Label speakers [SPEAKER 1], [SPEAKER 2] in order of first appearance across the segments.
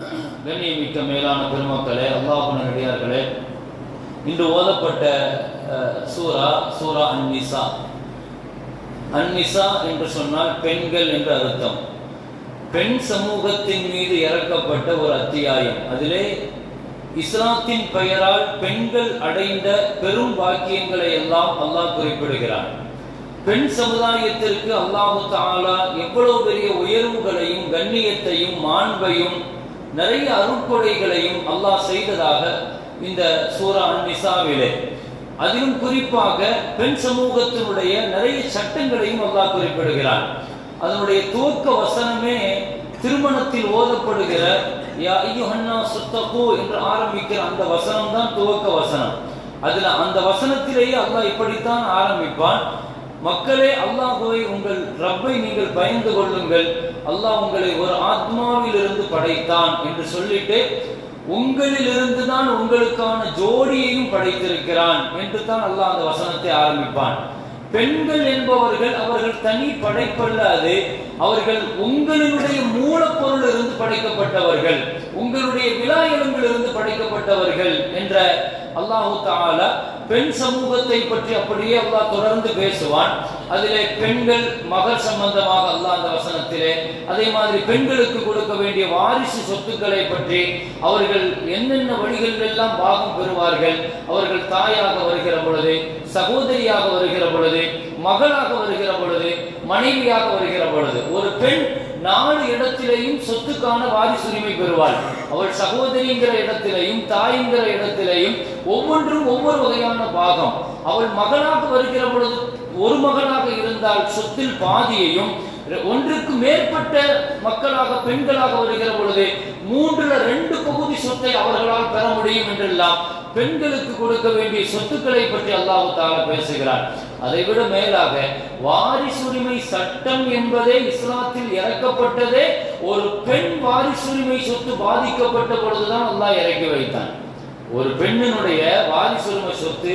[SPEAKER 1] கண்ணியமிக்க மேலான பெருமக்களே அல்லாஹ் நடிகார்களே இன்று ஓதப்பட்ட சூரா சூரா அன்னிசா அன்னிசா என்று சொன்னால் பெண்கள் என்று அர்த்தம். பெண் சமூகத்தின் மீது இறக்கப்பட்ட ஒரு அத்தியாயம். அதிலே இஸ்லாத்தின் பெயரால் பெண்கள் அடைந்த பெரும் பாக்கியங்களை எல்லாம் அல்லாஹ் குறிப்பிடுகிறார் பெண் சமுதாயத்திற்கு அல்லாஹு தாலா எவ்வளவு பெரிய உயர்வுகளையும் கண்ணியத்தையும் மாண்பையும் நிறைய அருட்கொடைகளையும் அல்லாஹ் செய்ததாக இந்த சூரா நிசாவிலே அதிலும் குறிப்பாக பெண் சமூகத்தினுடைய நிறைய சட்டங்களையும் அல்லாஹ் குறிப்பிடுகிறான். அதனுடைய துவக்க வசனமே திருமணத்தில் ஓதப்படுகிற யா ஐயுஹன்னா சுத்தகோ என்று ஆரம்பிக்கிற அந்த வசனம் தான் துவக்க வசனம். அதுல அந்த வசனத்திலேயே அல்லாஹ் இப்படித்தான் ஆரம்பிப்பான். மக்களே அல்லாஹுவை உங்கள் ரப்பை நீங்கள் பயந்து கொள்ளுங்கள். அல்லாஹ் உங்களை ஒரு ஆத்மாவிலிருந்து படைத்தான் என்று சொல்லிட்டு உங்களிலிருந்து தான் உங்களுக்கான ஜோடியையும் படைத்திருக்கிறான் என்று தான் அல்லாஹ் அந்த வசனத்தை ஆரம்பிப்பான். பெண்கள் என்பவர்கள் அவர்கள் தனி படைப்பல்லாது அவர்கள் உங்களினுடைய மூலப்பொருள் இருந்து படைக்கப்பட்டவர்கள் உங்களுடைய விழா எலும்பிலிருந்து படைக்கப்பட்டவர்கள் என்ற அல்லாஹு தாலா பெண் சமூகத்தை பற்றி அப்படியே அல்லாஹ் தொடர்ந்து பேசுவான். அதிலே பெண்கள் மகள் சம்பந்தமாக அல்லாஹ் அந்த வசனத்திலே அதே மாதிரி பெண்களுக்கு கொடுக்க வேண்டிய வாரிசு சொத்துக்களை பற்றி அவர்கள் என்னென்ன வழிகளில் எல்லாம் பாகம் பெறுவார்கள் அவர்கள் தாயாக வருகிற பொழுது சகோதரியாக வருகிற பொழுது மகளாக வருகிற பொழுது மனைவியாக வருகிற பொழுது ஒரு பெண் நாலு இடத்திலையும் சொத்துக்கான வாரிசுரிமை பெறுவாள். அவள் சகோதரிங்கிற இடத்திலையும் தாய்ங்கிற இடத்திலையும் ஒவ்வொன்றும் ஒவ்வொரு வகையான பாகம். அவள் மகளாக வருகிற பொழுது ஒரு மகனாக இருந்தால் சொத்தில் பாதியையும் ஒன்றுக்கு மேற்பட்ட மக்களாக பெண்களாக வருகிற பொழுது மூன்றுல ரெண்டு பகுதி சொத்தை அவர்களால் பெற முடியும் என்றெல்லாம் பெண்களுக்கு கொடுக்க வேண்டிய சொத்துக்களை பற்றி அல்லாஹு தாலா பேசுகிறார் அதை விட மேலாக வாரிசுரிமை சட்டம் என்பதே இஸ்லாத்தில் இறக்கப்பட்டதே ஒரு பெண் வாரிசுரிமை சொத்து பாதிக்கப்பட்ட பொழுதுதான் அல்லா இறக்கி வைத்தான். ஒரு பெண்ணினுடைய வாரிசுரிமை சொத்து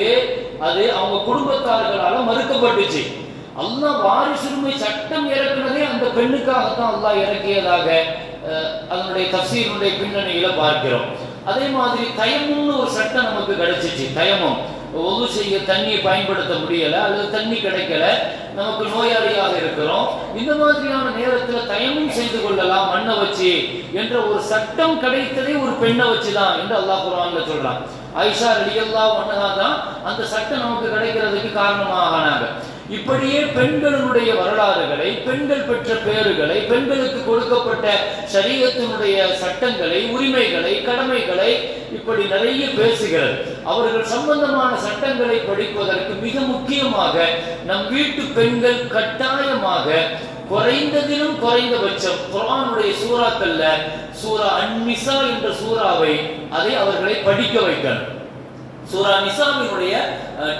[SPEAKER 1] அது அவங்க குடும்பத்தார்களால மறுக்கப்பட்டுச்சு. அல்லாஹ் வாரிசுரிமை சட்டம் இறக்குனதே அந்த பெண்ணுக்காகத்தான் அல்லாஹ் இறக்கியதாக அஹ், அதனுடைய தப்சீருடைய பின்னணியில பார்க்கிறோம். அதே மாதிரி தயமும்னு ஒரு சட்டம் நமக்கு கிடைச்சிச்சு தயமம். ஒது செய்ய தண்ணியை பயன்படுத்த முடியல அல்லது தண்ணி கிடைக்கல நமக்கு நோயாளியாக இருக்கிறோம். இந்த மாதிரியான நேரத்தில் தயமும் செய்து கொள்ளலாம் மண்ணை வச்சு என்ற ஒரு சட்டம் கிடைத்ததே ஒரு பெண்ணை வச்சுதான் என்று அல்லாஹ் குரான்ல சொல்றான். ஐஷா ரலியல்லா ஒன்னதா தான் அந்த சட்டம் நமக்கு கிடைக்கிறதுக்கு காரணமாகானாங்க இப்படியே பெண்களுடைய வரலாறுகளை பெண்கள் பெற்ற பேறுகளை பெண்களுக்கு கொடுக்கப்பட்ட சரீரத்தினுடைய சட்டங்களை உரிமைகளை கடமைகளை இப்படி நிறைய பேசுகிறது. அவர்கள் சம்பந்தமான சட்டங்களை படிப்பதற்கு மிக முக்கியமாக நம் வீட்டு பெண்கள் கட்டாயமாக குறைந்ததிலும் குறைந்தபட்சம் குரானுடைய சூறாக்கல்ல சூரா அன்மிசா என்ற சூறாவை அதை அவர்களை படிக்க வைக்கணும். சூரா நிசாமினுடைய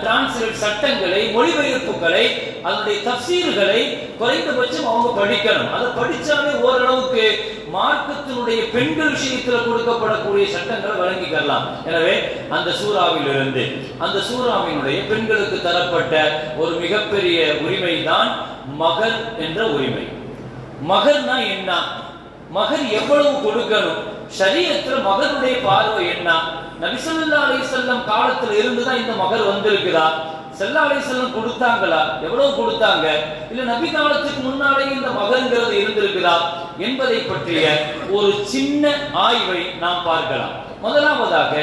[SPEAKER 1] டிரான்ஸ்லேட் சட்டங்களை மொழிபெயர்ப்புகளை அதனுடைய தப்சீர்களை குறைந்தபட்சம் அவங்க படிக்கணும். அதை படிச்சாலே ஓரளவுக்கு மார்க்கத்தினுடைய பெண்கள் விஷயத்துல கொடுக்கப்படக்கூடிய சட்டங்களை வழங்கிக்கலாம். எனவே அந்த சூறாவிலிருந்து அந்த சூறாவினுடைய பெண்களுக்கு தரப்பட்ட ஒரு மிகப்பெரிய உரிமை தான் மகர் என்ற உரிமை. மகர்னா என்ன? மகர் எவ்வளவு கொடுக்கணும்? ஷரியத்துல மகனுடைய பார்வை என்ன? நபிசல்லா அலிசல்லம் காலத்துல இருந்துதான் இந்த மகர் வந்திருக்குதா செல்லா அலிசல்லம் கொடுத்தாங்களா? எவ்வளவு கொடுத்தாங்க? இல்ல நபி காலத்துக்கு முன்னாலே இந்த மகன்கிறது இருந்திருக்குதா என்பதை பற்றிய ஒரு சின்ன ஆய்வை நாம் பார்க்கலாம். முதலாவதாக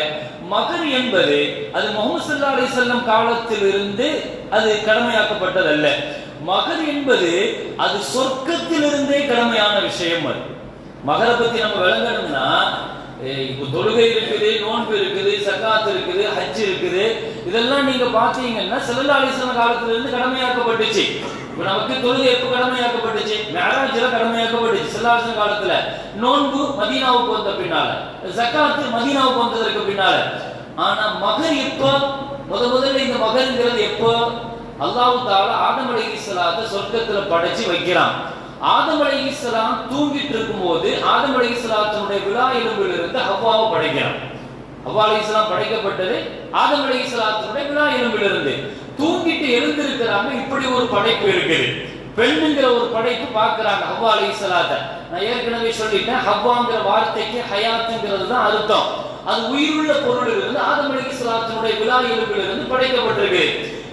[SPEAKER 1] மகர் என்பது அது முகமது சல்லா அலிசல்லம் காலத்தில் இருந்து அது கடமையாக்கப்பட்டதல்ல. மகர் என்பது அது சொர்க்கத்திலிருந்தே கடமையான விஷயம் அது. மகரை பத்தி நம்ம விளங்கணும்னா இப்போ தொழுகை இருக்குது நோன்பு இருக்குது சக்காத் இருக்குது ஹஜ் இருக்குது. இதெல்லாம் நீங்க பாத்தீங்கன்னா செல்லல்லா அலிஸ்லாம் காலத்துல இருந்து கடமையாக்கப்பட்டுச்சு. இப்போ நமக்கு தொழுகை எப்போ கடமையாக்கப்பட்டுச்சு? மேராஜ்ல கடமையாக்கப்பட்டுச்சு செல்லாசன் காலத்துல. நோன்பு மதீனாவுக்கு வந்த பின்னால. சக்காத்து மதீனாவுக்கு வந்ததற்கு பின்னால. ஆனா மகர் எப்போ? முத முதல்ல இந்த மகருங்கிறது எப்போ? அல்லாஹ் தாலா ஆதம் சொர்க்கத்துல படைச்சு வைக்கிறான். ஆதம் அலைஹிஸ்ஸலாம் தூங்கிட்டு இருக்கும்போது ஆதம் அலைஹிஸ்ஸலாத்தினுடைய விழா எலும்பில் இருந்து ஹவ்வாவை படைக்கிறான். ஹவ்வா அலைஹிஸ்ஸலாம் படைக்கப்பட்டது ஆதம் அலைஹிஸ்ஸலாத்தினுடைய விழா எலும்பில் இருந்து தூங்கிட்டு எழுந்திருக்கிறாங்க இப்படி ஒரு படைப்பு இருக்குது. பெண்ணுங்கிற ஒரு படைப்பு பார்க்கிறாங்க ஹவ்வா அலைஹிஸ்ஸலாத்தை நான் ஏற்கனவே சொல்லிட்டேன் ஹவ்வாங்கிற வார்த்தைக்கு ஹயாத்துங்கிறது தான் அர்த்தம். அது உயிருள்ள பொருளிலிருந்து ஆதம் அலைஹிஸ்ஸலாத்தினுடைய விழா எலும்பிலிருந்து படைக்கப்பட்டிருக்கு.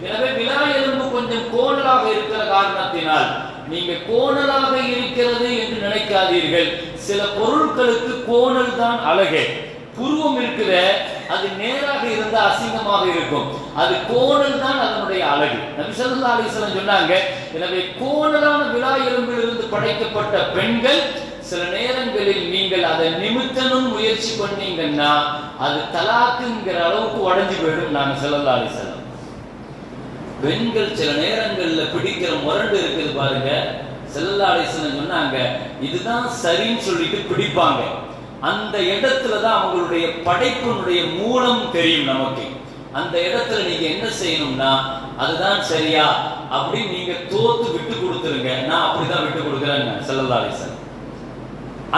[SPEAKER 1] எனவே விழா எலும்பு கொஞ்சம் கோணலாக இருக்கிற காரணத்தினால் நீங்க கோணலாக இருக்கிறது என்று நினைக்காதீர்கள். சில பொருட்களுக்கு கோணல் தான் அழகு. புருவம் இருக்கிற அது நேராக இருந்தா அசிங்கமாக இருக்கும். அது கோணல் தான் அதனுடைய அழகு. நபி ஸல்லல்லாஹு சொன்னாங்க எனவே கோணலான விழா எலும்பிலிருந்து படைக்கப்பட்ட பெண்கள் சில நேரங்களில் நீங்கள் அதை நிமித்தனும் முயற்சி பண்ணீங்கன்னா அது தலாக்குங்கிற அளவுக்கு உடஞ்சி போயிடும். நாங்கள் ஸல்லல்லாஹு அலைஹி பெண்கள் சில நேரங்கள்ல பிடிக்கிற முரண்டு இருக்குது பாருங்க. ஸல்லல்லாஹு சொன்னாங்க இதுதான் சரின்னு சொல்லிட்டு பிடிப்பாங்க. அந்த இடத்துல தான் அவங்களுடைய படைப்பினுடைய மூலம் தெரியும் நமக்கு. அந்த இடத்துல நீங்க என்ன செய்யணும்னா அதுதான் சரியா? அப்படி நீங்க தோத்து விட்டு கொடுத்துருங்க. நான் அப்படிதான் விட்டு கொடுக்குறேங்க ஸல்லல்லாஹு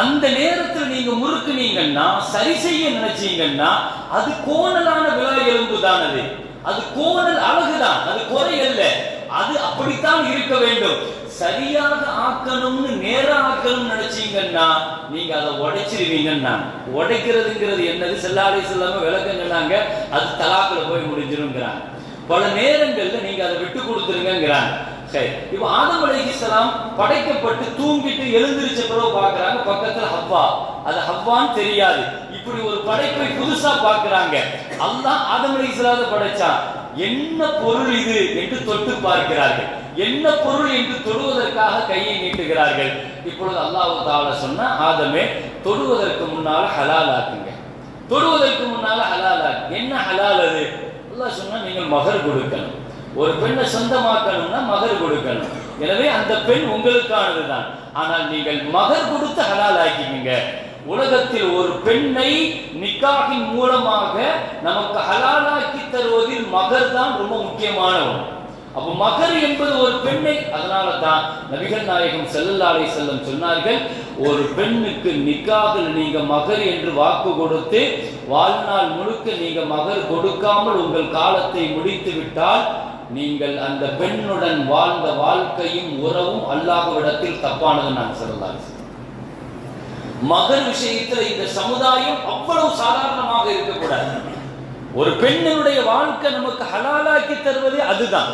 [SPEAKER 1] அந்த நேரத்தில் நீங்க முறுக்குனீங்கன்னா சரி செய்ய நினைச்சீங்கன்னா அது கோணலான விழா எலும்பு தான் அது அது கோணல் அழகுதான். அது குறை அல்ல. அது அப்படித்தான் இருக்க வேண்டும். சரியாக ஆக்கணும்னு நேரா ஆக்கணும்னு நினைச்சீங்கன்னா நீங்க அதை உடைச்சிருவீங்கன்னா உடைக்கிறதுங்கிறது என்னது? செல்லாடை செல்லாம விளக்கம் சொன்னாங்க. அது தலாக்குல போய் முடிஞ்சிருங்கிறாங்க பல நேரங்கள்ல நீங்க அதை விட்டு கொடுத்துருங்கிறாங்க சரி. இப்ப ஆதம் அலைஹிஸ்ஸலாம் படைக்கப்பட்டு தூங்கிட்டு எழுந்திருச்ச பிறகு பாக்குறாங்க பக்கத்துல ஹவ்வா. அது ஹவ்வான்னு தெரியாது. இப்படி ஒரு படைப்பை புதுசா பார்க்கறாங்க. அல்லாஹ் ஆதம் இஸ்லாத படைச்சான் என்ன பொருள் இது என்று தொட்டு பார்க்கிறார்கள். என்ன பொருள் என்று தொடுவதற்காக கையை நீட்டுகிறார்கள். இப்பொழுது அல்லாஹு தாலா சொன்னா ஆதமே தொடுவதற்கு முன்னால ஹலால் ஆக்குங்க. தொடுவதற்கு முன்னால ஹலால் ஆக்கு. என்ன ஹலால் அது? அல்லாஹ் சொன்னா நீங்கள் மகர் கொடுக்கணும். ஒரு பெண்ணை சொந்தமாக்கணும்னா மகர் கொடுக்கணும். எனவே அந்த பெண் உங்களுக்கானதுதான். ஆனால் நீங்கள் மகர் கொடுத்து ஹலால் ஆக்கிக்கீங்க. உலகத்தில் ஒரு பெண்ணை நிக்காகின் மூலமாக நமக்கு ஹலாலாக்கி தருவதில் மகர் தான் ரொம்ப முக்கியமானவன். அப்ப மகர் என்பது ஒரு பெண்ணை அதனால தான் நபிகள் நாயகம் செல்லல்லாலை செல்லம் சொன்னார்கள் ஒரு பெண்ணுக்கு நிக்காகில் நீங்க மகர் என்று வாக்கு கொடுத்து வாழ்நாள் முழுக்க நீங்க மகர் கொடுக்காமல் உங்கள் காலத்தை முடித்து விட்டால் நீங்கள் அந்த பெண்ணுடன் வாழ்ந்த வாழ்க்கையும் உறவும் அல்லாஹ்விடத்தில் தப்பானது நான் சொல்லலாம். மகர் விஷயத்தில் இந்த சமுதாயம் அவ்வளவு சாதாரணமாக இருக்கக்கூடாது. ஒரு பெண்ணினுடைய வாழ்க்கை நமக்கு ஹலாலாக்கி தருவதே அதுதான்.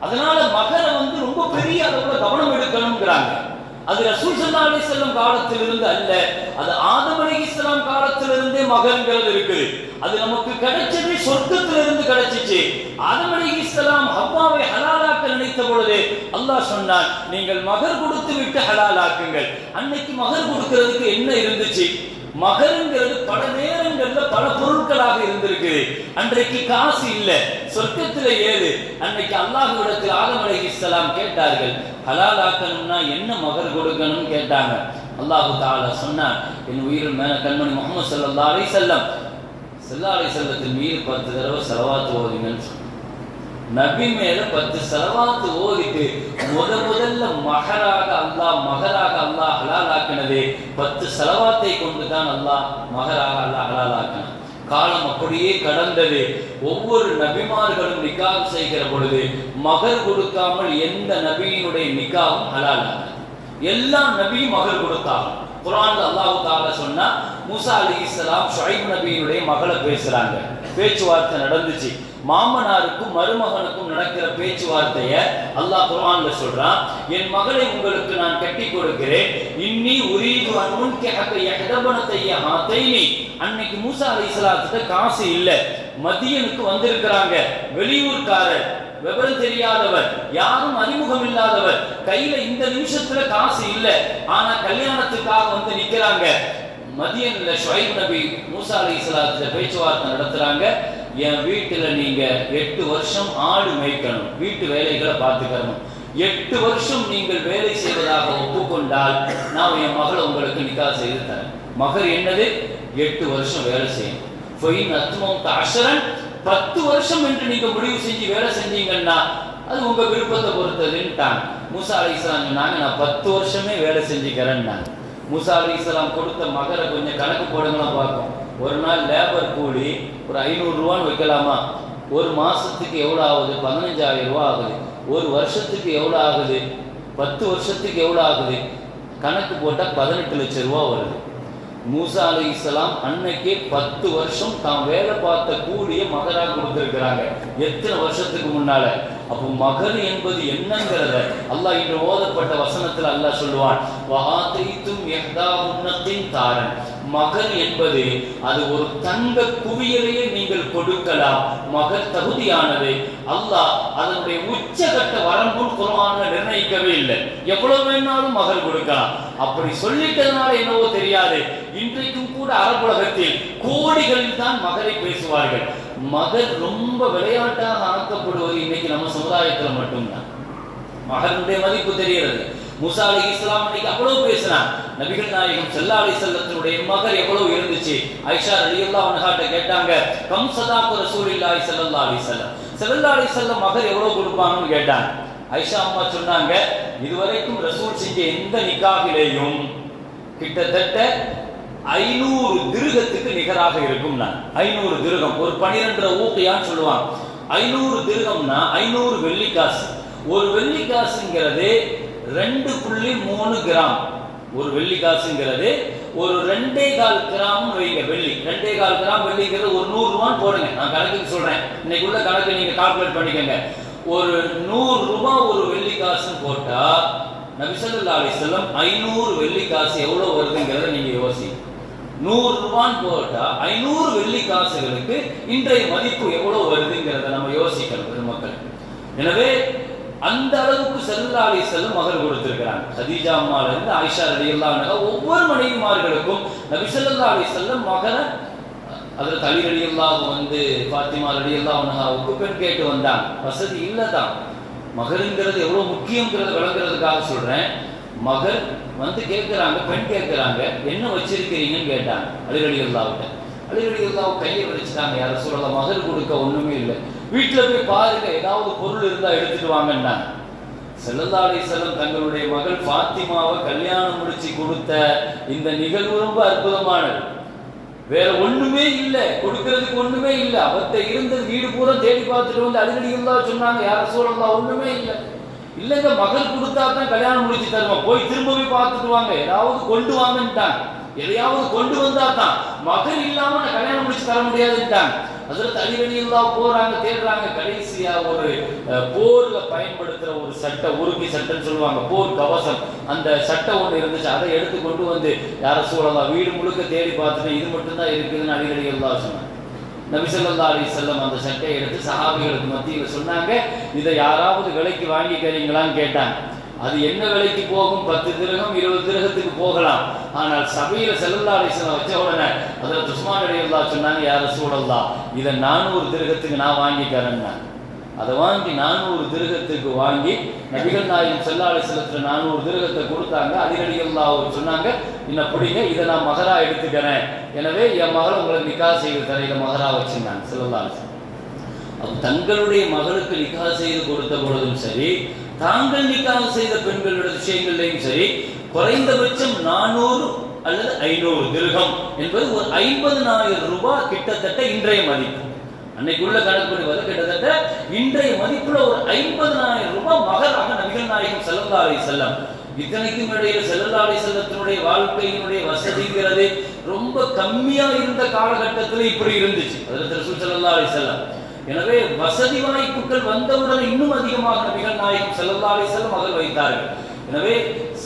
[SPEAKER 1] அதனால மகரை வந்து ரொம்ப பெரிய அளவுல கவனம் எடுக்கணுங்கிறாங்க அது ரசூல் ஸல்லல்லாஹு அலைஹி வஸல்லம் காலத்திலிருந்து அல்ல. அது ஆதம் அலைஹிஸ்ஸலாம் காலத்திலிருந்தே மகன்கள் இருக்குது. அது நமக்கு கிடைச்சது சொர்க்கத்திலிருந்து கிடைச்சிச்சு. ஆதம் அலைஹிஸ்ஸலாம் ஹவ்வாவை ஹலாலாக்க நினைத்த பொழுது அல்லாஹ் சொன்னான் நீங்கள் மகர் கொடுத்து விட்டு ஹலாலாக்குங்கள் அன்னைக்கு மகர் கொடுக்கிறதுக்கு என்ன இருந்துச்சு? மகருங்கிறது பல நேரங்கள்ல பல பொருட்களாக இருந்திருக்கு. அன்றைக்கு காசு இல்ல. சொர்க்கத்துல ஏழு. அன்னைக்கு அல்லாஹ்விடத்தில் ஆதம் இஸ்லாம் கேட்டார்கள். ஹலால் ஆக்கணும்னா என்ன மகர் கொடுக்கணும்னு கேட்டாங்க. அல்லாஹு தாலா சொன்னார் என் உயிர் மேல கண்மணி முகமது சல்லா அலி செல்லம் செல்லா அலி செல்லத்தின் மீது பத்து தடவை செலவாத்து ஓதுங்கன்னு சொன்னான். நபி மேல பத்து செலவாத்து ஓதிட்டு முத முதல்ல மகராக அல்லாஹ் மகராக அல்லாஹ் ஹலால் ஆக்கினது பத்து செலவாத்தை கொண்டு தான் அல்லாஹ் மகராக அல்லாஹ் ஹலால் ஆக்கினான் காலம் அப்படியே கடந்தது. ஒவ்வொரு நபிமார்களும் நிக்காஹ் செய்கிற பொழுது மகர் கொடுக்காமல் எந்த நபியினுடைய நிக்காவும் ஹலால் எல்லா நபியும் மகர் கொடுத்தாங்க. குரான் அல்லாஹு தாலா சொன்னா மூசா இஸ்லாம் ஷொஹைப் நபியினுடைய மகளை பேசுறாங்க. பேச்சுவார்த்தை நடந்துச்சு. மாமனாருக்கும் மருமகனுக்கும் நடக்கிற பேச்சுவார்த்தைய அல்லாஹ் குர்ஆன்ல சொல்றான். என் மகளை உங்களுக்கு நான் கட்டி கொடுக்கிறேன். இன்னி உரீது அன் உன்கிஹக யஹதபனதைய ஹாதைனி அன்னைக்கு மூசா அலைஹிஸ்ஸலாத்துக்கு காசு இல்ல. மதியனுக்கு வந்திருக்கிறாங்க. வெளியூர்காரர் விவரம் தெரியாதவர் யாரும் அறிமுகம் இல்லாதவர் கையில இந்த நிமிஷத்துல காசு இல்ல. ஆனா கல்யாணத்துக்காக வந்து நிக்கிறாங்க. மதியன்ல ஷொயப் நபி மூசா அலைஹிஸ்ஸலாத்துல பேச்சுவார்த்தை நடத்துறாங்க. என் வீட்டுல நீங்க எட்டு வருஷம் ஆடு மேய்க்கணும். வீட்டு வேலைகளை பார்த்துக்கணும். எட்டு வருஷம் நீங்கள் வேலை செய்வதாக ஒப்புக்கொண்டால் நான் என் மகளை உங்களுக்கு நிக்கா செய்து தரேன். மகர் என்னது? எட்டு வருஷம் வேலை செய்யணும். ஃபைன் அத்மம் அஷரன் பத்து வருஷம் என்று நீங்க முடிவு செஞ்சு வேலை செஞ்சீங்கன்னா அது உங்க விருப்பத்தை பொறுத்ததுன்ட்டாங்க மூசா அலி இஸ்லாம் சொன்னாங்க நான் பத்து வருஷமே வேலை செஞ்சுக்கிறேன்னாங்க மூசா அலி இஸ்லாம் கொடுத்த மகரை கொஞ்சம் கணக்கு போடுங்களா பார்ப்போம். ஒரு நாள் லேபர் கூலி ஒரு ஐநூறுரூவான்னு வைக்கலாமா? ஒரு மாசத்துக்கு எவ்வளோ ஆகுது? பதினஞ்சாயிரம் ரூபா ஆகுது. ஒரு வருஷத்துக்கு எவ்வளோ ஆகுது? பத்து வருஷத்துக்கு எவ்வளோ ஆகுது? கணக்கு போட்டால் பதினெட்டு லட்சம் ரூபா வருது. மூசா அலி இஸ்லாம் அன்னைக்கே பத்து வருஷம் தான் வேலை பார்த்த கூலியை மகரா கொடுத்திருக்கிறாங்க. எத்தனை வருஷத்துக்கு முன்னால? அப்போ மகர் என்பது என்னங்கிறத அல்லாஹ் இன்று ஓதப்பட்ட வசனத்துல அல்லாஹ் சொல்லுவான். தாரன். மகன் என்பது அது ஒரு தங்க குவியலையே நீங்கள் கொடுக்கலாம். மகர் தகுதியானது. அல்லாஹ் அதனுடைய உச்சகட்ட வரம்பும் குர்ஆன்ல நிர்ணயிக்கவே இல்லை. எவ்வளவு வேணாலும் மகள் கொடுக்கலாம். அப்படி சொல்லிட்டதுனால என்னவோ தெரியாது. இன்றைக்கும் கூட அரபுலகத்தில் கோடிகளில் தான் மகளை பேசுவார்கள். மகள் ரொம்ப விளையாட்டாக ஆக்கப்படுவது இன்னைக்கு நம்ம சமுதாயத்துல மட்டும்தான். மகனுடைய மதிப்பு தெரிகிறது முசா அலி இஸ்லாம் இன்னைக்கு அவ்வளவு பேசினான் நபிகள் நாயகம் செல்லா அலி செல்லத்தினுடைய மகர் எவ்வளவு இருந்துச்சு? ஐஷா அல்லா அன்ஹாட்ட கேட்டாங்க கம் சதாக்கு ரசூலில்லாஹி ஸல்லல்லாஹு அலைஹி வஸல்லம். ஸல்லல்லாஹு அலைஹி வஸல்லம் மகர் எவ்வளவு கொடுப்பாங்கன்னு கேட்டாங்க. ஐஷா அம்மா சொன்னாங்க இதுவரைக்கும் ரசூல் செஞ்ச எந்த நிக்காகிலேயும் கிட்டத்தட்ட ஐநூறு திருகத்துக்கு நிகராக இருக்கும் நான். ஐநூறு திருகம் ஒரு பனிரெண்டரை ஊக்கையான்னு சொல்லுவாங்க. ஐநூறு திருகம்னா ஐநூறு வெள்ளிக்காசு. ஒரு வெள்ளிக்காசுங்கிறது ரெண்டு புள்ளி மூணு கிராம். ஒரு வெள்ளி காசுங்கிறது ஒரு ரெண்டே கால் கிராம் வைங்க வெள்ளி. ரெண்டே கால் கிராம் வெள்ளிங்கிறது ஒரு நூறு ரூபான்னு போடுங்க. நான் கணக்குக்கு சொல்றேன். இன்னைக்கு உள்ள கணக்கு நீங்க கால்குலேட் பண்ணிக்கோங்க. ஒரு நூறு ரூபாய் ஒரு வெள்ளிக்காசுன்னு போட்டா நபிசல்லா அலிஸ்லம் ஐநூறு வெள்ளி காசு எவ்வளவு வருதுங்கிறத நீங்க யோசிங்க. நூறு ரூபான்னு போட்டா ஐநூறு வெள்ளி காசுகளுக்கு இன்றைய மதிப்பு எவ்வளவு வருதுங்கிறத நம்ம யோசிக்கணும் பெருமக்கள். எனவே அந்த அளவுக்கு செல்லா அலி செல்லும் மகர் கொடுத்திருக்கிறாங்க. ஹதீஜா அம்மால இருந்து ஆயிஷா ரடி ஒவ்வொரு மனைவிமார்களுக்கும் நபி ஸல்லல்லாஹு அலி வஸல்லம் மகர அதில் தலி ரடி வந்து ஃபாத்திமா ரடி அல்லாஹுக்கு பெண் கேட்டு வந்தாங்க. வசதி இல்லை தான் மகருங்கிறது எவ்வளவு முக்கியங்கிறத விளங்குறதுக்காக சொல்றேன். மகர் வந்து கேட்குறாங்க பெண் கேட்குறாங்க என்ன வச்சிருக்கிறீங்கன்னு கேட்டாங்க. அலிரடி அல்லாவிட்ட அலிரடி அல்லாவும் கையை வச்சுட்டாங்க யார சொல்லலாம் மகர் கொடுக்க ஒண்ணுமே இல்லை. வீட்டில் போய் பாருங்க ஏதாவது பொருள் இருந்தா எடுத்துட்டு வாங்கன்னாங்க. செல்லல்லா செல்லம் தங்களுடைய மகள் பாத்திமாவை கல்யாணம் முடிச்சு கொடுத்த இந்த நிகழ்வு ரொம்ப அற்புதமானது. வேற ஒண்ணுமே இல்லை கொடுக்கறதுக்கு ஒண்ணுமே இல்லை. அவர்கிட்ட இருந்தது வீடு பூரா தேடி பார்த்துட்டு வந்து அடிக்கடி இருந்தா சொன்னாங்க யார சொல்லலாம் ஒண்ணுமே இல்லை. இல்லைங்க மகள் கொடுத்தா தான் கல்யாணம் முடிச்சு தருவோம் போய் திரும்ப போய் பார்த்துட்டு வாங்க ஏதாவது கொண்டு வாங்கன்ட்டாங்க. எதையாவது கொண்டு வந்தா தான். மகள் இல்லாம நான் கல்யாணம் முடிச்சு தர முடியாதுன்ட்டாங்க. அதில் தனிவெளியெல்லாம் போறாங்க தேடுறாங்க. கடைசியா ஒரு போர்ல பயன்படுத்துற ஒரு சட்டை உருக்கி சட்டைன்னு சொல்லுவாங்க. போர் கவசம். அந்த சட்டை ஒண்ணு இருந்துச்சு. அதை எடுத்து கொண்டு வந்து யார சூழலாம் வீடு முழுக்க தேடி பார்த்துட்டு இது மட்டும்தான் இருக்குதுன்னு அடிக்கடியெல்லாம் சொன்னாங்க. நபிசல்லா அலி செல்லம் அந்த சட்டையை எடுத்து சஹாபிகளுக்கு மத்தியில் சொன்னாங்க இதை யாராவது விலைக்கு வாங்கிக்கிறீங்களான்னு கேட்டாங்க. அது என்ன விலைக்கு போகும்? பத்து திருகம் இருபது திருகத்துக்கு போகலாம். ஆனால் சபையில செல்லல்லா அலிஸ்லாம் வச்ச உடனே அதில் துஸ்மான் அடியல்லா சொன்னாங்க யார சூழல்லா இதை நானூறு திருகத்துக்கு நான் வாங்கிக்கிறேன்னா அதை வாங்கி நானூறு திருகத்துக்கு வாங்கி நபிகள் நாயகம் செல்லா அலிஸ்லத்துல நானூறு திருகத்தை கொடுத்தாங்க. அதிரடியல்லா சொன்னாங்க என்ன பிடிங்க இதை நான் மகரா எடுத்துக்கிறேன். எனவே என் மகள் உங்களை நிக்கா செய்து தரையில மகரா வச்சிருந்தாங்க செல்லல்லா தங்களுடைய மகளுக்கு நிக்கா செய்து கொடுத்த பொழுதும் சரி தாங்கள் நிக்காக செய்த பெண்களுடைய விஷயங்கள்லையும் சரி குறைந்தபட்சம் நானூறு அல்லது ஐநூறு திருகம் என்பது ஒரு ஐம்பதனாயிரம் ரூபாய் கிட்டத்தட்ட இன்றைய மதிப்பு. அன்னைக்குள்ள கணக்கு வந்து கிட்டத்தட்ட இன்றைய மதிப்புல ஒரு ஐம்பதனாயிரம் ரூபாய் மகராக நபிகள் நாயகம் செல்லல்லா அலி செல்லம் இத்தனைக்கும் இடையில செல்லல்லா அலி செல்லத்தினுடைய வாழ்க்கையினுடைய வசதிங்கிறது ரொம்ப கம்மியா இருந்த காலகட்டத்தில் இப்படி இருந்துச்சு. அதுல திருசூல் செல்லல்லா அலி செல்லம் எனவே வசதி வாய்ப்புகள் வந்தவுடன் இன்னும் அதிகமாக நபிகள் நாயகம் செல்லல்லா அலி செல்லம் அதில் வைத்தார்கள். எனவே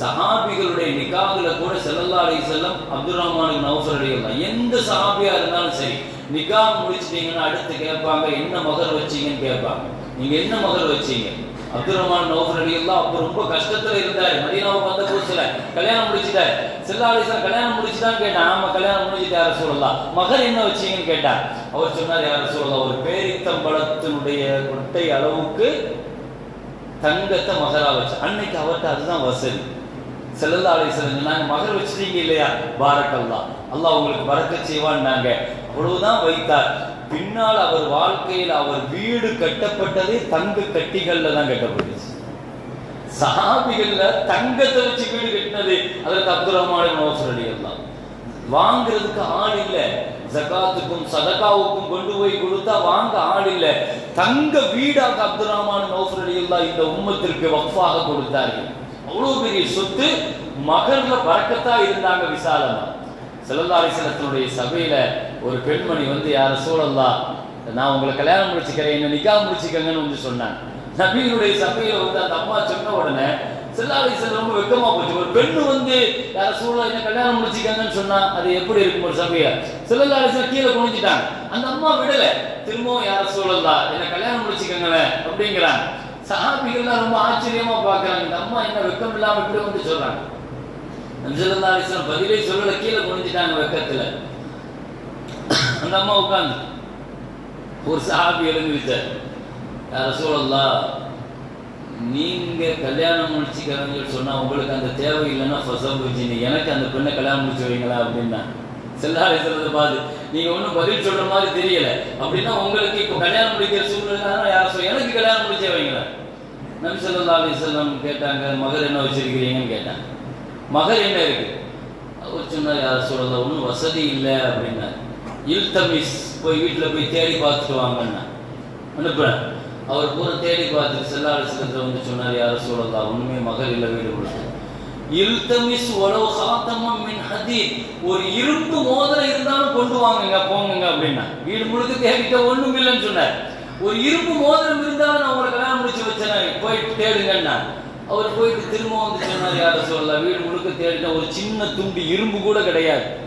[SPEAKER 1] சஹாபிகளுடைய நிக்காகுல கூட செல்லல்லா அலி செல்லம் அப்துல் ரஹ்மான் நவசர் அலிகள்லாம் எந்த சஹாபியா இருந்தாலும் சரி நிக்கா முடிச்சிட்டீங்கன்னா அடுத்து கேட்பாங்க என்ன மகர் வச்சீங்கன்னு கேட்பாங்க. நீங்க என்ன மகர் வச்சீங்க? அப்துல் ரஹ்மான் நவசர் அலிகள்லாம் அப்போ ரொம்ப கஷ்டத்துல இருந்தாரு மதீனாவுக்கு வந்த புதுசுல கல்யாணம் முடிச்சிட்டாரு. செல்லா அலி செல்லம் கல்யாணம் முடிச்சுதான் கேட்டா ஆமா கல்யாணம் முடிச்சுட்டு யார சொல்லலாம் மகர் என்ன வச்சீங்கன்னு கேட்டா அவர் சொன்னார் யார சொல்லலாம் ஒரு பேரித்தம்பளத்தினுடைய கொட்டை அளவுக்கு தங்கத்தை மகரா வச்சு அன்னைக்கு அவர்கிட்ட அதுதான் வசதி. செல்லல்லா அலிஸ்வரன் நாங்க மகர் வச்சிருக்கீங்க இல்லையா? பாரக்கல்லா. அல்லாஹ் உங்களுக்கு பறக்க செய்வான்னாங்க. அவ்வளவுதான் வைத்தார். பின்னால் அவர் வாழ்க்கையில் அவர் வீடு கட்டப்பட்டதே தங்க கட்டிகள்ல தான் கட்டப்பட்டுச்சு. சஹாபிகள்ல தங்கத்தை வச்சு வீடு கட்டினது அதற்கு அப்துல் ரஹ்மான் நோசர் எல்லாம் வாங்குறதுக்கு ஆள் இல்ல. ஜகாத்துக்கும் சதகாவுக்கும் கொண்டு போய் கொடுத்தா வாங்க ஆள் இல்ல. தங்க வீடாக அப்துல் ரஹ்மான் நௌஃபர் அலியுல்லா இந்த உம்மத்திற்கு வக்ஃபாக கொடுத்தார்கள். அவ்வளவு பெரிய சொத்து மகர்ல பறக்கத்தா இருந்தாங்க விசாலமா. செல்லல்லாரிசனத்தினுடைய சபையில ஒரு பெண்மணி வந்து யார சூழல்லா நான் உங்களை கல்யாணம் முடிச்சுக்கிறேன் என்ன நிக்கா முடிச்சுக்கங்கன்னு வந்து சொன்னாங்க. நபியினுடைய சபையில வந்து அந்த அம்மா சொன்ன உடனே செல்லாரிசன் ரொம்ப வெக்கமா போச்சு. ஒரு பெண்ணு வந்து யார சூழல என்ன கல்யாணம் முடிச்சுக்காங்கன்னு சொன்னா அது எப்படி இருக்கும் ஒரு சபையா? செல்லல்லாரிசன் கீழே குனிஞ்சிட்டாங்க. அந்த அம்மா விடல. திரும்பவும் யார சூழல்லா என்ன கல்யாணம் முடிச்சுக்கங்களேன் அப்படிங்கிறாங்க. சஹாபிகள்லாம் ரொம்ப ஆச்சரியமா பாக்குறாங்க இந்த அம்மா என்ன வெக்கம் இல்லாம இப்படி வந்து சொல்றாங்க. நபிசல்லா அலிஸ்லாம் பதிலே சொல்லல கீழே குனிஞ்சிட்டாங்க வெக்கத்துல. அந்த அம்மா உட்கார்ந்து. ஒரு சஹாபி எழுந்துருச்சார் யார சூழல்லா நீங்கள் கல்யாணம் முடிச்சுக்கிறவங்க சொன்னால் உங்களுக்கு அந்த தேவை இல்லைன்னா ஃபசம் வச்சு எனக்கு அந்த பெண்ணை கல்யாணம் முடிச்சு வைங்களா அப்படின்னா. செல்லாலை சொல்றது பார்த்து நீங்கள் ஒன்றும் பதில் சொல்கிற மாதிரி தெரியல. அப்படின்னா உங்களுக்கு இப்போ கல்யாணம் முடிக்கிற சூழ்நிலை யாரும் சொல் எனக்கு கல்யாணம் முடிச்சே வைங்களா? நபி சொல்லா செல்லம் கேட்டாங்க மகர் என்ன வச்சிருக்கிறீங்கன்னு கேட்டாங்க. மகர் என்ன இருக்கு? அவர் சொன்னார் யார் சொல்லல ஒன்றும் வசதி இல்லை அப்படின்னா இல்தமிஸ் போய் வீட்டில் போய் தேடி பார்த்துட்டு வாங்கன்னா அனுப்புறேன். அவர் பூரா தேடி பார்த்துட்டு செல்லாலிசலத்தில் வந்து சொன்னார் யார சொல்லலாம் உண்மை மகள் இல்லை வீடு கொடுத்து. இல்தமிஸ் உழவு சாத்தமம் மின் ஹதீத். ஒரு இருட்டு மோதிரம் இருந்தாலும் கொண்டு வாங்குங்க போங்க அப்படின்னா. வீடு முழுக்க தேடிட்ட ஒண்ணும் இல்லைன்னு சொன்னார். ஒரு இரும்பு மோதிரம் இருந்தாலும் நான் உங்களை கல்யாணம் முடிச்சு வச்சேன் போயிட்டு தேடுங்கன்னா. அவர் போயிட்டு திரும்ப வந்து சொன்னார் யார சொல்லலாம் வீடு முழுக்க தேடிட்ட ஒரு சின்ன துண்டு இரும்பு கூட கிடையாது.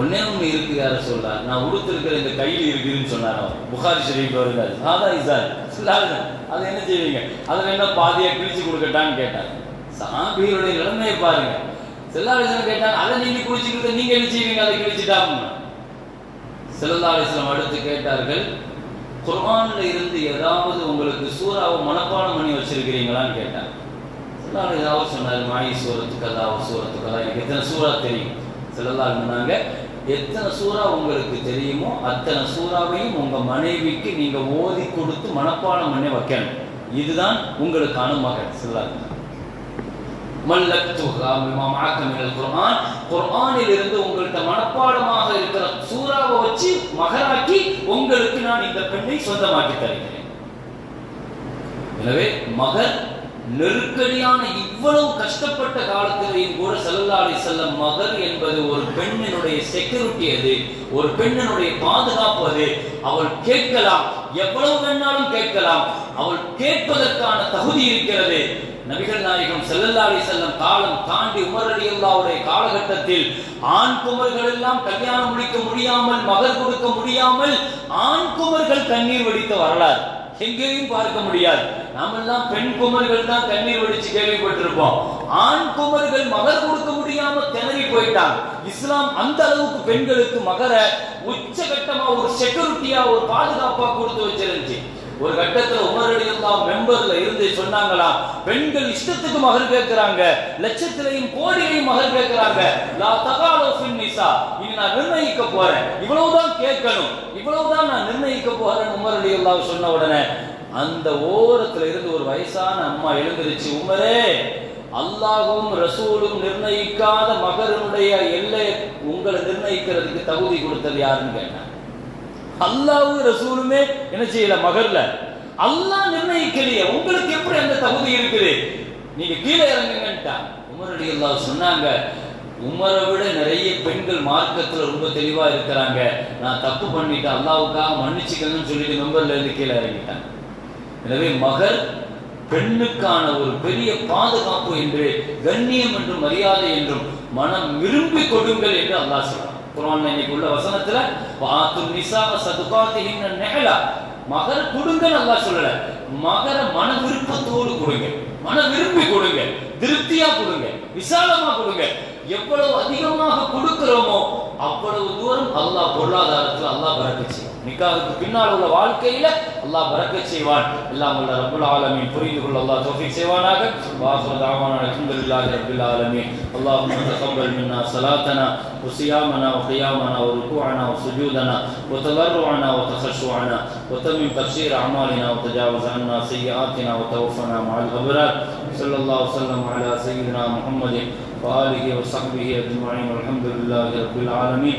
[SPEAKER 1] ஒன்னே ஒண்ணு இருக்கு யார சொல்றார் நான் உடுத்திருக்கிற இந்த கையில் இருக்குதுன்னு சொன்னாரோ அவர். புகாரி ஷரீஃப் வருகிறார். சாதா இசார் அது அதை என்ன செய்வீங்க? அதுல என்ன பாதியை பிரித்து கொடுக்கட்டான்னு கேட்டார். சாபியுடைய நிலைமையை பாருங்க. செல்லாலிசனம் கேட்டாங்க அதை நீங்க குளிச்சுக்கிறது நீங்க என்ன செய்வீங்க? அதை கிழிச்சிட்டாங்க செல்லாலிசனம் அடுத்து கேட்டார்கள் குர்ஆன்ல இருந்து ஏதாவது உங்களுக்கு சூறாவை மனப்பாடம் பண்ணி வச்சிருக்கிறீங்களான்னு கேட்டாங்க செல்லால் ஏதாவது சொன்னார் மாயி சூரத்து கதா சூரத்து கதா எனக்கு எத்தனை சூறா தெரியும்? செல்லலால் சொன்னாங்க எத்தனை சூறா உங்களுக்கு தெரியுமோ அத்தனை சூறாவையும் உங்க மனைவிக்கு நீங்க ஓதி கொடுத்து மனப்பாடம் பண்ணி வைக்கணும். இதுதான் உங்களுக்கான மகன் செல்லால் குர்ஆன். குர்ஆனில் இருந்து உங்கள்கிட்ட மனப்பாடமாக இருக்கிற சூறாவை வச்சு மகராக்கி உங்களுக்கு நான் இந்த பெண்ணை சொந்தமாக்கி தருகிறேன். எனவே மகர் நெருக்கடியான இவ்வளவு கஷ்டப்பட்ட காலத்திலேயும் கூட செல்லல்லாடி செல்ல மகர் என்பது ஒரு பெண்ணினுடைய செக்யூரிட்டி அது ஒரு பெண்ணினுடைய பாதுகாப்பு அது. அவள் கேட்கலாம் எவ்வளவு வேணாலும் கேட்கலாம். அவள் கேட்பதற்கான தகுதி இருக்கிறது. நபிகள் நாயகம் செல்லல்லாடி செல்லம் காலம் தாண்டி உமரடி அல்லாவுடைய காலகட்டத்தில் ஆண் குமர்கள் எல்லாம் கல்யாணம் முடிக்க முடியாமல் மகர் கொடுக்க முடியாமல் ஆண் குமர்கள் கண்ணீர் வடித்த வரலாறு. எங்கேயும் பார்க்க முடியாது. நாமெல்லாம் பெண் குமர்கள் தான் கண்ணீர் வடிச்சு கேள்விப்பட்டிருப்போம். ஆண் குமர்கள் மகர் கொடுக்க முடியாம திணறி போயிட்டாங்க. இஸ்லாம் அந்த அளவுக்கு பெண்களுக்கு மகர உச்சகட்டமா ஒரு செக்யூரிட்டியா ஒரு பாதுகாப்பா கொடுத்து வச்சிருந்துச்சு. ஒரு கட்டத்துல உமரடி எல்லாம் மெம்பர்ல இருந்து சொன்னாங்களாம் பெண்கள் இஷ்டத்துக்கு மகர் கேட்கிறாங்க லட்சத்திலையும் கோடியிலையும் மகர் கேட்கிறாங்க. லா தகாலோ நிசா. இனி நான் நிர்ணயிக்க போறேன். இவ்வளவுதான் கேட்கணும். இவ்வளவுதான் நான் நிர்ணயிக்க போறேன் உமரடி எல்லாம் சொன்ன உடனே அந்த ஓரத்துல இருந்து ஒரு வயசான அம்மா எழுந்திருச்சு உமரே அல்லாஹும் ரசூலும் நிர்ணயிக்காத மகரனுடைய எல்லை உங்களை நிர்ணயிக்கிறதுக்கு தகுதி கொடுத்தது யாருன்னு கேட்டேன் அல்லாவும் ரசூலுமே என்ன செய்யல? மகர்ல. அல்லாஹ் நிர்ணயிக்கலையே. உங்களுக்கு எப்படி அந்த தகுதி இருக்குது? நீங்க கீழே இறங்குங்கன்ட்டான் உமரடி அல்லாஹ் சொன்னாங்க உமரை விட நிறைய பெண்கள் மார்க்கத்துல ரொம்ப தெளிவா இருக்கிறாங்க. நான் தப்பு பண்ணிட்டேன். அல்லாவுக்காக மன்னிச்சுக்கணும்னு சொல்லிட்டு மெம்பர்ல இருந்து கீழே இறங்கிட்டாங்க. எனவே மகர் பெண்ணுக்கான ஒரு பெரிய பாதுகாப்பு என்று கண்ணியம் என்றும் மரியாதை என்றும் மனம் விரும்பி கொடுங்கள் என்று அல்லாஹ் சொல்றான். குரான் இன்னைக்கு உள்ள வசனத்துல பாத்து நிசா சதுகாத்திகின்ற நெகலா மகர கொடுங்க நல்லா சொல்லல. மகர மன விருப்பத்தோடு கொடுங்க. மன விரும்பி கொடுங்க. திருப்தியா கொடுங்க. விசாலமா கொடுங்க. எவ்வளவு அதிகமாக கொடுக்கிறோமோ அவ்வளவு தூரம் அல்லாஹ் பொருளாதாரத்தில் அல்லாஹ் பறக்க நிக்காவுக்கு பின்னால் உள்ள வாழ்க்கையில அல்லாஹ் பறக்க செய்வான் எல்லாம் உள்ள ரப்புல் ஆலமீன் புரிந்து கொள்ள அல்லாஹ் தௌஃபீக் செய்வானாக வாஹர் தாவான அல்ஹம்துலில்லாஹி ரப்பில் ஆலமீன் اللهم تقبل منا صلاتنا وصيامنا وقيامنا وركوعنا وسجودنا وتضرعنا وتخشعنا وتمم تفسير اعمالنا وتجاوز عنا سيئاتنا وتوفنا مع الابرار صلى الله وسلم على سيدنا محمد وآله وصحبه أجمعين والحمد لله رب العالمين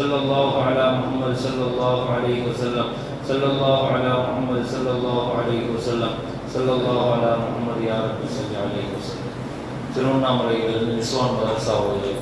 [SPEAKER 1] صلى الله على محمد صلى الله عليه وسلم. صلى الله على محمد صلى الله عليه وسلم. صلى الله على محمد يا رب الله عليه وسلم. سنونا مريم النسوان ورساوي